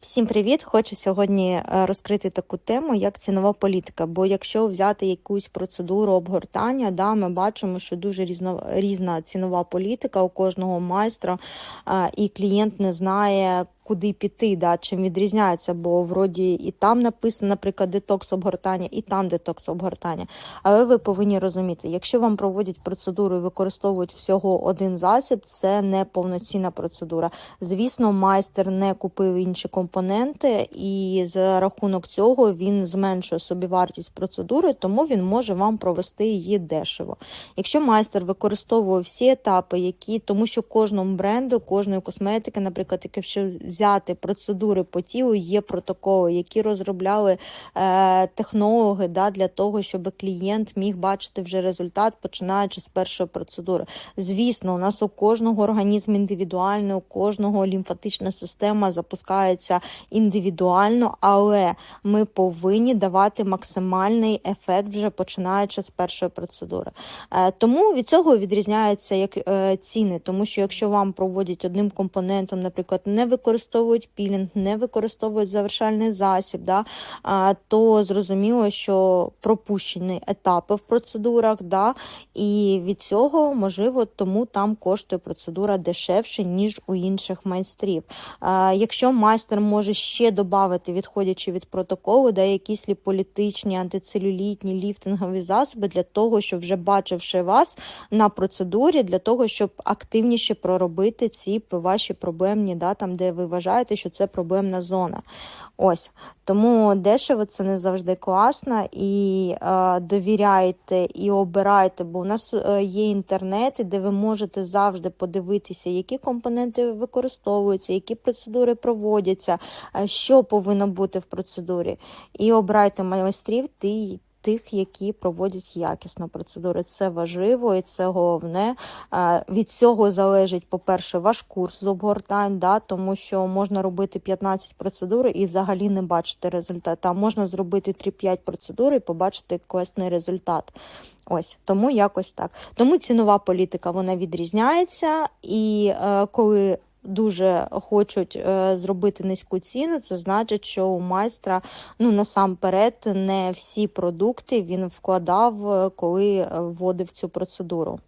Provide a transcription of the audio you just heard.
Всім привіт! Хочу сьогодні е, розкрити таку тему, як цінова політика. Бо якщо взяти якусь процедуру обгортання, да, ми бачимо, що дуже різно, різна цінова політика у кожного майстра, е, і клієнт не знає. Куди піти, да, чим відрізняється, бо вроді і там написано, наприклад, детокс обгортання, і там детокс обгортання. Але ви повинні розуміти, якщо вам проводять процедуру і використовують всього один засіб, це не повноцінна процедура. Звісно, майстер не купив інші компоненти, і за рахунок цього він зменшує собі вартість процедури, тому він може вам провести її дешево. Якщо майстер використовує всі етапи, які тому, що кожному бренду, кожної косметики, наприклад, якщо взяти процедури по тілу, є протоколи, які розробляли е, технологи да, для того, щоб клієнт міг бачити вже результат, починаючи з першої процедури. Звісно, у нас у кожного організм індивідуальний, у кожного лімфатична система запускається індивідуально, але ми повинні давати максимальний ефект вже починаючи з першої процедури. Е, Тому від цього відрізняються як е, ціни, тому що якщо вам проводять одним компонентом, наприклад, не використовують пілінг, не використовують завершальний засіб, да, то зрозуміло, що пропущені етапи в процедурах, да, і від цього можливо, тому там коштує процедура дешевше, ніж у інших майстрів. Якщо майстер може ще додати, відходячи від протоколу, да, якісь ліполітичні, антицелюлітні, ліфтингові засоби для того, щоб вже бачивши вас на процедурі, для того, щоб активніше проробити ці ваші проблемні, да, там, де ви вважаєте, що це проблемна зона. Ось тому дешево це не завжди класно і е, довіряйте і обирайте, бо у нас е, є інтернети, де ви можете завжди подивитися, які компоненти використовуються, які процедури проводяться, е, що повинно бути в процедурі. І обирайте майстрів ті, тих, які проводять якісно процедури. Це важливо і це головне. Від цього залежить, по-перше, ваш курс з обгортань, да, тому що можна робити 15 процедур і взагалі не бачити результат. А можна зробити 3-5 процедур і побачити класний результат. Ось тому якось так. Тому цінова політика вона відрізняється, і е, коли дуже хочуть е, зробити низьку ціну, це значить, що у майстра ну насамперед не всі продукти він вкладав, е, коли е, вводив цю процедуру.